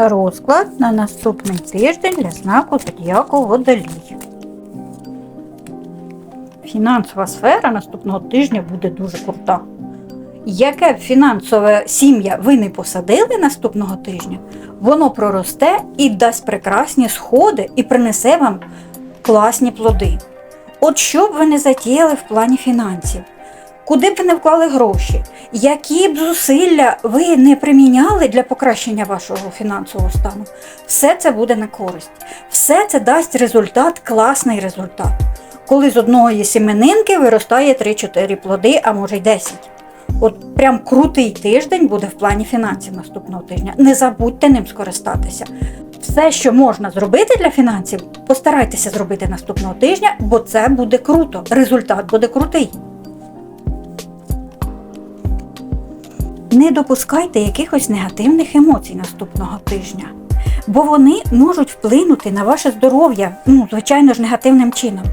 Розклад на наступний тиждень для знаку Зодіаку Водолій. Фінансова сфера наступного тижня буде дуже крута. Яке фінансове сім'я ви не посадили наступного тижня, воно проросте і дасть прекрасні сходи і принесе вам класні плоди. От що б ви не затіяли в плані фінансів, куди б ви не вклали гроші, які б зусилля ви не приміняли для покращення вашого фінансового стану, все це буде на користь. Все це дасть результат, класний результат. Коли з одної сіменинки виростає 3-4 плоди, а може й 10. От прям крутий тиждень буде в плані фінансів наступного тижня. Не забудьте ним скористатися. Все, що можна зробити для фінансів, постарайтеся зробити наступного тижня, бо це буде круто. Результат буде крутий. Не допускайте якихось негативних емоцій наступного тижня, бо вони можуть вплинути на ваше здоров'я, ну, звичайно ж, негативним чином.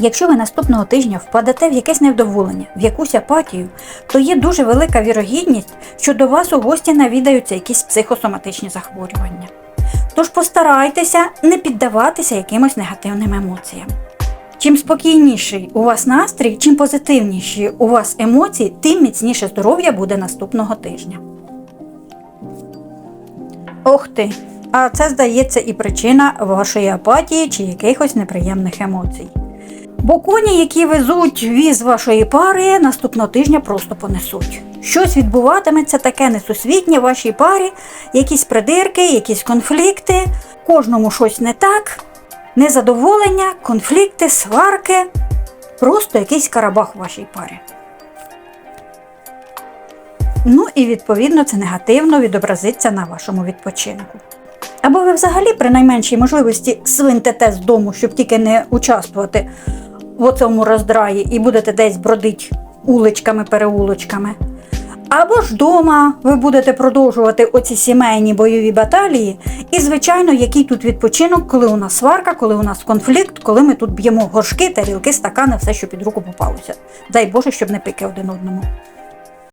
Якщо ви наступного тижня впадете в якесь невдоволення, в якусь апатію, то є дуже велика вірогідність, що до вас у гості навідаються якісь психосоматичні захворювання. Тож постарайтеся не піддаватися якимось негативним емоціям. Чим спокійніший у вас настрій, чим позитивніші у вас емоції, тим міцніше здоров'я буде наступного тижня. Ох ти! А це здається і причина вашої апатії чи якихось неприємних емоцій. Бо коні, які везуть віз вашої пари, наступного тижня просто понесуть. Щось відбуватиметься таке несусвітнє в вашій парі, якісь придирки, якісь конфлікти, кожному щось не так, незадоволення, конфлікти, сварки, просто якийсь карабах в вашій парі. Ну і відповідно це негативно відобразиться на вашому відпочинку. Або ви взагалі при найменшій можливості свинтете з дому, щоб тільки не участвувати в цьому роздраї і будете десь бродити уличками, переулочками. Або ж вдома ви будете продовжувати оці сімейні бойові баталії. І, звичайно, який тут відпочинок, коли у нас сварка, коли у нас конфлікт, коли ми тут б'ємо горшки, тарілки, стакани, все, що під руку попалося. Дай Боже, щоб не пики один одному.